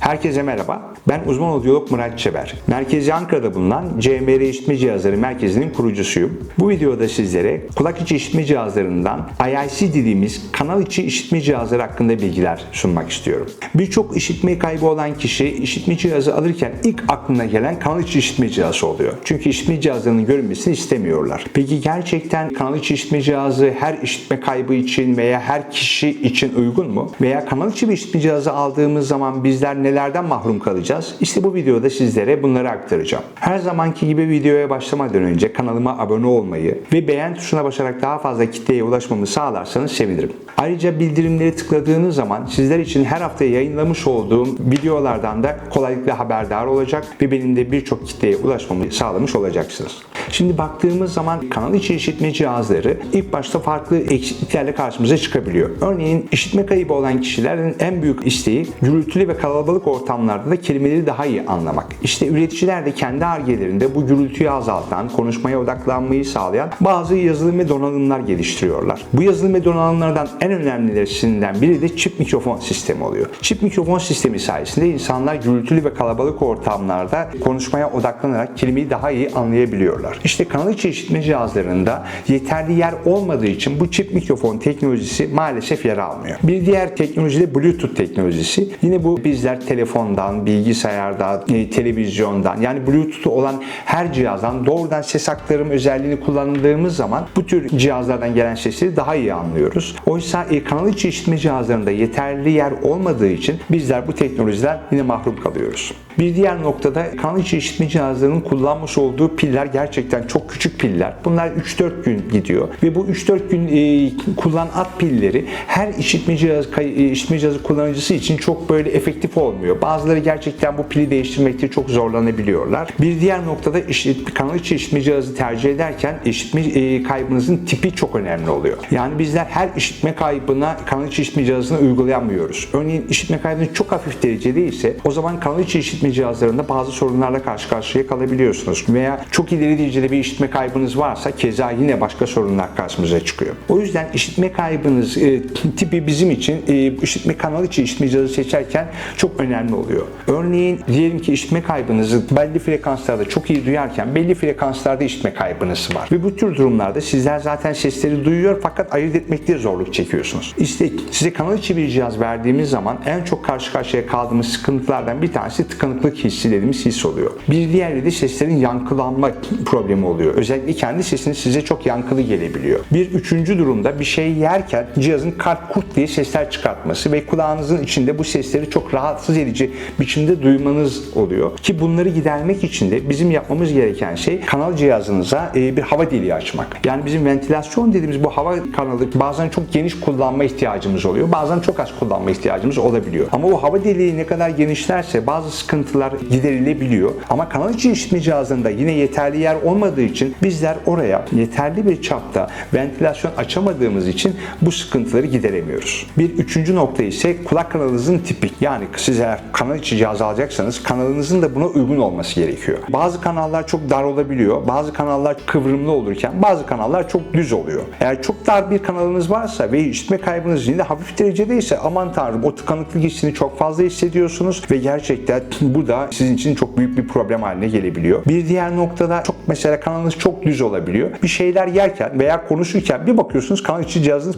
Herkese merhaba. Ben uzman odyolog Murat Çeber. Merkezi Ankara'da bulunan CMR İşitme Cihazları Merkezi'nin kurucusuyum. Bu videoda sizlere kulak içi işitme cihazlarından IIC dediğimiz kanal içi işitme cihazları hakkında bilgiler sunmak istiyorum. Birçok işitme kaybı olan kişi işitme cihazı alırken ilk aklına gelen kanal içi işitme cihazı oluyor. Çünkü işitme cihazlarının görünmesini istemiyorlar. Peki gerçekten kanal içi işitme cihazı her işitme kaybı için veya her kişi için uygun mu? Veya kanal içi bir işitme cihazı aldığımız zaman bizler nelerden mahrum kalacağız? İşte bu videoda sizlere bunları aktaracağım. Her zamanki gibi videoya başlamadan önce kanalıma abone olmayı ve beğen tuşuna basarak daha fazla kitleye ulaşmamı sağlarsanız sevinirim. Ayrıca bildirimleri tıkladığınız zaman sizler için her hafta yayınlamış olduğum videolardan da kolaylıkla haberdar olacak ve benim de birçok kitleye ulaşmamı sağlamış olacaksınız. Şimdi baktığımız zaman kanal içi işitme cihazları ilk başta farklı eksikliklerle karşımıza çıkabiliyor. Örneğin işitme kaybı olan kişilerin en büyük isteği gürültülü ve kalabalık ortamlarda da kelimeleri daha iyi anlamak. İşte üreticiler de kendi argelerinde bu gürültüyü azaltan, konuşmaya odaklanmayı sağlayan bazı yazılım ve donanımlar geliştiriyorlar. Bu yazılım ve donanımlardan en önemlilerinden biri de çip mikrofon sistemi oluyor. Çip mikrofon sistemi sayesinde insanlar gürültülü ve kalabalık ortamlarda konuşmaya odaklanarak kelimeyi daha iyi anlayabiliyorlar. İşte kanal içi işitme cihazlarında yeterli yer olmadığı için bu çip mikrofon teknolojisi maalesef yer almıyor. Bir diğer teknoloji de Bluetooth teknolojisi. Yine bu bizler telefondan, bilgisayardan, e, televizyondan yani Bluetooth olan her cihazdan doğrudan ses aktarım özelliğini kullandığımız zaman bu tür cihazlardan gelen sesleri daha iyi anlıyoruz. Oysa e, kanal içi işitme cihazlarında yeterli yer olmadığı için bizler bu teknolojiden yine mahrum kalıyoruz. Bir diğer noktada kanal içi işitme cihazlarının kullanmış olduğu piller gerçekten çok küçük piller. Bunlar 3-4 gün gidiyor ve bu 3-4 gün e, kullanan at pilleri her işitme cihazı kay- e, işitme cihazı kullanıcısı için çok böyle efektif olmuyor. Bazıları gerçekten bu pili değiştirmekte çok zorlanabiliyorlar. Bir diğer noktada işit, kanal içi işitme cihazı tercih ederken işitme e, kaybınızın tipi çok önemli oluyor. Yani bizler her işitme kaybına kanal içi işitme cihazını uygulayamıyoruz. Örneğin işitme kaybınız çok hafif derecede ise o zaman kanal içi işitme cihazlarında bazı sorunlarla karşı karşıya kalabiliyorsunuz. Veya çok ileri derecede bir işitme kaybınız varsa keza yine başka sorunlar karşımıza çıkıyor. O yüzden işitme kaybınız e, tipi bizim için e, işitme kanal içi işitme cihazı seçerken çok önemli oluyor. Örneğin diyelim ki işitme kaybınızı belli frekanslarda çok iyi duyarken belli frekanslarda işitme kaybınız var. Ve bu tür durumlarda sizler zaten sesleri duyuyor fakat ayırt etmekte zorluk çekiyorsunuz. İşte size kanal içi bir cihaz verdiğimiz zaman en çok karşı karşıya kaldığımız sıkıntılardan bir tanesi tıkanıklık hissi dediğimiz his oluyor. Bir diğeri de seslerin yankılanma problemi oluyor. Özellikle kendi sesiniz size çok yankılı gelebiliyor. Bir üçüncü durumda bir şey yerken cihazın kart kurt diye sesler çıkartması ve kulağınızın içinde bu sesleri çok rahatsız edici biçimde duymanız oluyor. Ki bunları gidermek için de bizim yapmamız gereken şey kanal cihazınıza e, bir hava deliği açmak. Yani bizim ventilasyon dediğimiz bu hava kanalı bazen çok geniş kullanma ihtiyacımız oluyor. Bazen çok az kullanma ihtiyacımız olabiliyor. Ama o hava deliği ne kadar genişlerse bazı sıkıntılar giderilebiliyor. Ama kanal içi işitme cihazında yine yeterli yer olmadığı için bizler oraya yeterli bir çapta ventilasyon açamadığımız için bu sıkıntıları gideremiyoruz. Bir üçüncü nokta ise kulak kanalınızın tipi. Yani siz eğer kanal içi cihaz alacaksanız kanalınızın da buna uygun olması gerekiyor. Bazı kanallar çok dar olabiliyor. Bazı kanallar kıvrımlı olurken bazı kanallar çok düz oluyor. Eğer çok dar bir kanalınız varsa ve işitme kaybınız yine hafif derecedeyse aman tanrım o tıkanıklık hissini çok fazla hissediyorsunuz ve gerçekten bu da sizin için çok büyük bir problem haline gelebiliyor. Bir diğer noktada çok mesela kanalınız çok düz olabiliyor. Bir şeyler yerken veya konuşurken bir bakıyorsunuz kanal içi cihazınız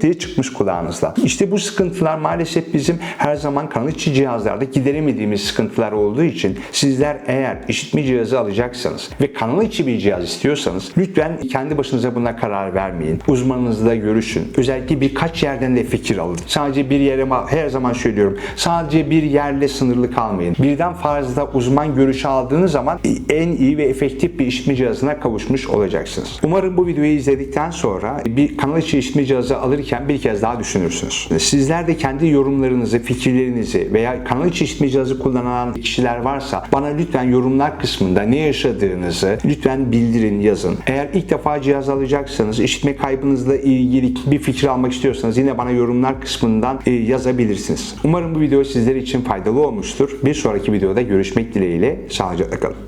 diye çıkmış kulağınızdan. İşte bu sıkıntılar maalesef bizim her zaman kanal içi cihazlarda gideremediğimiz sıkıntılar olduğu için sizler eğer işitme cihazı alacaksanız ve kanal içi bir cihaz istiyorsanız lütfen kendi başınıza buna karar vermeyin. Uzmanınızla görüşün. Özellikle birkaç yerden de fikir alın. Sadece bir yere her zaman söylüyorum. Sadece bir yerle sınırlı kalmayın. Birden fazla uzman görüşü aldığınız zaman en iyi ve efektif bir işitme cihazına kavuşmuş olacaksınız. Umarım bu videoyu izledikten sonra bir kanal içi işitme cihazı alırken bir kez daha düşünürsünüz. Sizler de kendi yorumlarınızı, fikirlerinizi veya kanal içi işitme cihazı kullanan kişiler varsa bana lütfen yorumlar kısmında ne yaşadığınızı lütfen bildirin, yazın. Eğer ilk defa cihaz alacaksanız, işitme kaybınızla ilgili bir fikir almak istiyorsanız yine bana yorumlar kısmından e, yazabilirsiniz. Umarım bu video sizler için faydalı olmuştur. Bir sonraki videoda görüşmek dileğiyle. Sağlıcakla kalın.